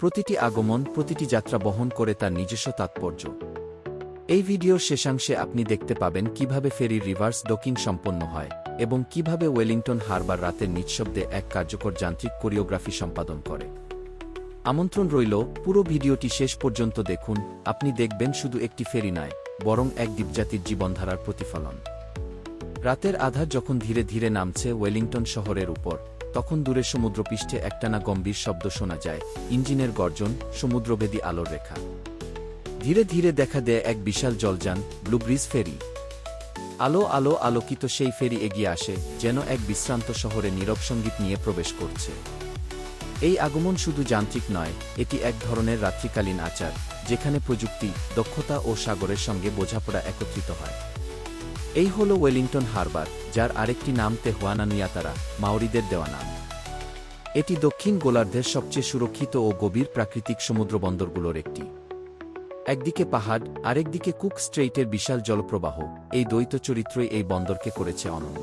প্রতিটি আগমন, প্রতিটি যাত্রা বহন করে তার নিজস্ব তাৎপর্য। এই ভিডিওর শেষাংশে আপনি দেখতে পাবেন কীভাবে ফেরি রিভার্স ডকিং সম্পন্ন হয় এবং কীভাবে ওয়েলিংটন হারবার রাতের নিঃশব্দে এক কার্যকর যান্ত্রিক কোরিওগ্রাফি সম্পাদন করে। আমন্ত্রণ রইল, পুরো ভিডিওটি শেষ পর্যন্ত দেখুন, আপনি দেখবেন শুধু একটি ফেরি নয়, বরং এক দ্বীপজাতির জীবনধারার প্রতিফলন। রাতের আধার যখন ধীরে ধীরে নামছে ওয়েলিংটন শহরের উপর তখন দূরে সমুদ্রপৃষ্ঠে একটানা গম্ভীর শব্দ শোনা যায়, ইঞ্জিনের গর্জন সমুদ্রভেদী আলোর রেখা। ধীরে ধীরে দেখা দেয় এক বিশাল জলযান ব্লুব্রিজ ফেরি। আলো আলো আলোকিত সেই ফেরি এগিয়ে আসে, যেন এক বিশ্রান্ত শহরে নীরব সংগীত নিয়ে প্রবেশ করছে। এই আগমন শুধু যান্ত্রিক নয়, এটি এক ধরনের রাত্রিকালীন আচার, যেখানে প্রযুক্তি, দক্ষতা ও সাগরের সঙ্গে বোঝাপড়া একত্রিত হয়। এই হল ওয়েলিংটন হারবার যার আরেকটি নাম তেহুয়ানানুয়াতারা মাওরিদের দেওয়া নাম। এটি দক্ষিণ গোলার্ধের সবচেয়ে সুরক্ষিত ও গভীর প্রাকৃতিক সমুদ্রবন্দরগুলোর একটি। একদিকে পাহাড়, আরেকদিকে কুক স্ট্রেইটের বিশাল জলপ্রবাহ, এই দ্বৈত চরিত্রই এই বন্দরকে করেছে অনন্য।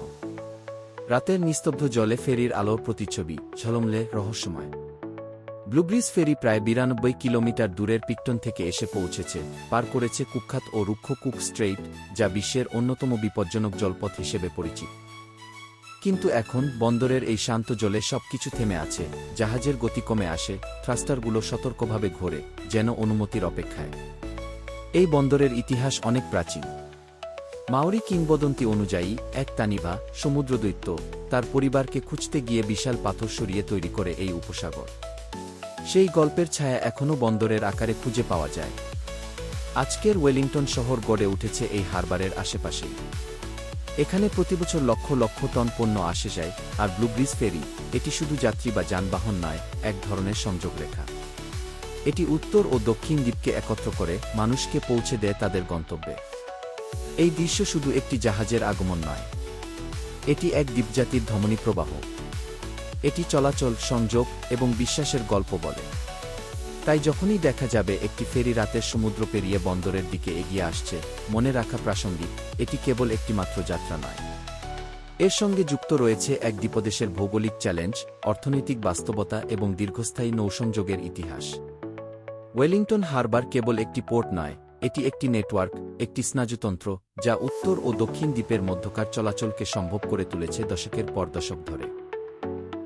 রাতের নিস্তব্ধ জলে ফেরির আলোর প্রতিচ্ছবি, ঝলমলে রহস্যময়। ব্লুব্রিজ ফেরি প্রায় বিরানব্বই কিলোমিটার দূরের পিকটন থেকে এসে পৌঁছেছে, পার করেছে কুখ্যাত ও রুক্ষ কুক স্ট্রেইট, যা বিশ্বের অন্যতম বিপজ্জনক জলপথ হিসেবে পরিচিত। কিন্তু এখন বন্দরের এই শান্ত জলে সবকিছু থেমে আছে, জাহাজের গতি কমে আসে, থ্রাস্টারগুলো সতর্কভাবে ঘোরে, যেন অনুমতির অপেক্ষায়। এই বন্দরের ইতিহাস অনেক প্রাচীন। মাওরি কিংবদন্তি অনুযায়ী, এক তানিভা সমুদ্রদৈত্য, তার পরিবারকে খুঁজতে গিয়ে বিশাল পাথর সরিয়ে তৈরি করে এই উপসাগর। সেই গল্পের ছায়া এখনও বন্দরের আকারে খুঁজে পাওয়া যায়। আজকের ওয়েলিংটন শহর গড়ে উঠেছে এই হারবারের আশেপাশেই এখানে প্রতিবছর লক্ষ লক্ষ টন পণ্য আসে যায়, আর ব্লুব্রিজ ফেরি, এটি শুধু যাত্রী বা যানবাহন নয়, এক ধরনের সংযোগ রেখা। এটি উত্তর ও দক্ষিণ দ্বীপকে একত্র করে মানুষকে পৌঁছে দেয় তাদের গন্তব্যে। এই দৃশ্য শুধু একটি জাহাজের আগমন নয়, এটি এক দ্বীপজাতির ধমনী প্রবাহ। এটি চলাচল, সংযোগ এবং বিশ্বাসের গল্প বলে। তাই যখনই দেখা যাবে একটি ফেরি রাতের সমুদ্র পেরিয়ে বন্দরের দিকে এগিয়ে আসছে, মনে রাখা প্রাসঙ্গিক, এটি কেবল একটি মাত্র যাত্রা নয়। এর সঙ্গে যুক্ত রয়েছে এক দ্বীপদেশের ভৌগোলিক চ্যালেঞ্জ, অর্থনৈতিক বাস্তবতা এবং দীর্ঘস্থায়ী নৌসংযোগের ইতিহাস। ওয়েলিংটন হারবার কেবল একটি পোর্ট নয়, এটি একটি নেটওয়ার্ক, একটি স্নায়ুতন্ত্র, যা উত্তর ও দক্ষিণ দ্বীপের মধ্যকার চলাচলকে সম্ভব করে তুলেছে দশকের পর দশক ধরে।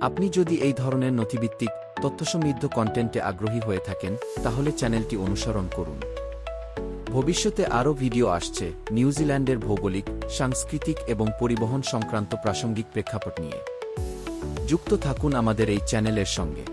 আপনি যদি এই ধরনের নথিভিত্তিক, তথ্যসমৃদ্ধ কন্টেন্টে আগ্রহী হয়ে থাকেন, তাহলে চ্যানেলটি অনুসরণ করুন। ভবিষ্যতে আরও ভিডিও আসছে নিউজিল্যান্ডের ভৌগোলিক, সাংস্কৃতিক এবং পরিবহন সংক্রান্ত প্রাসঙ্গিক প্রেক্ষাপট নিয়ে। যুক্ত থাকুন আমাদের এই চ্যানেলের সঙ্গে।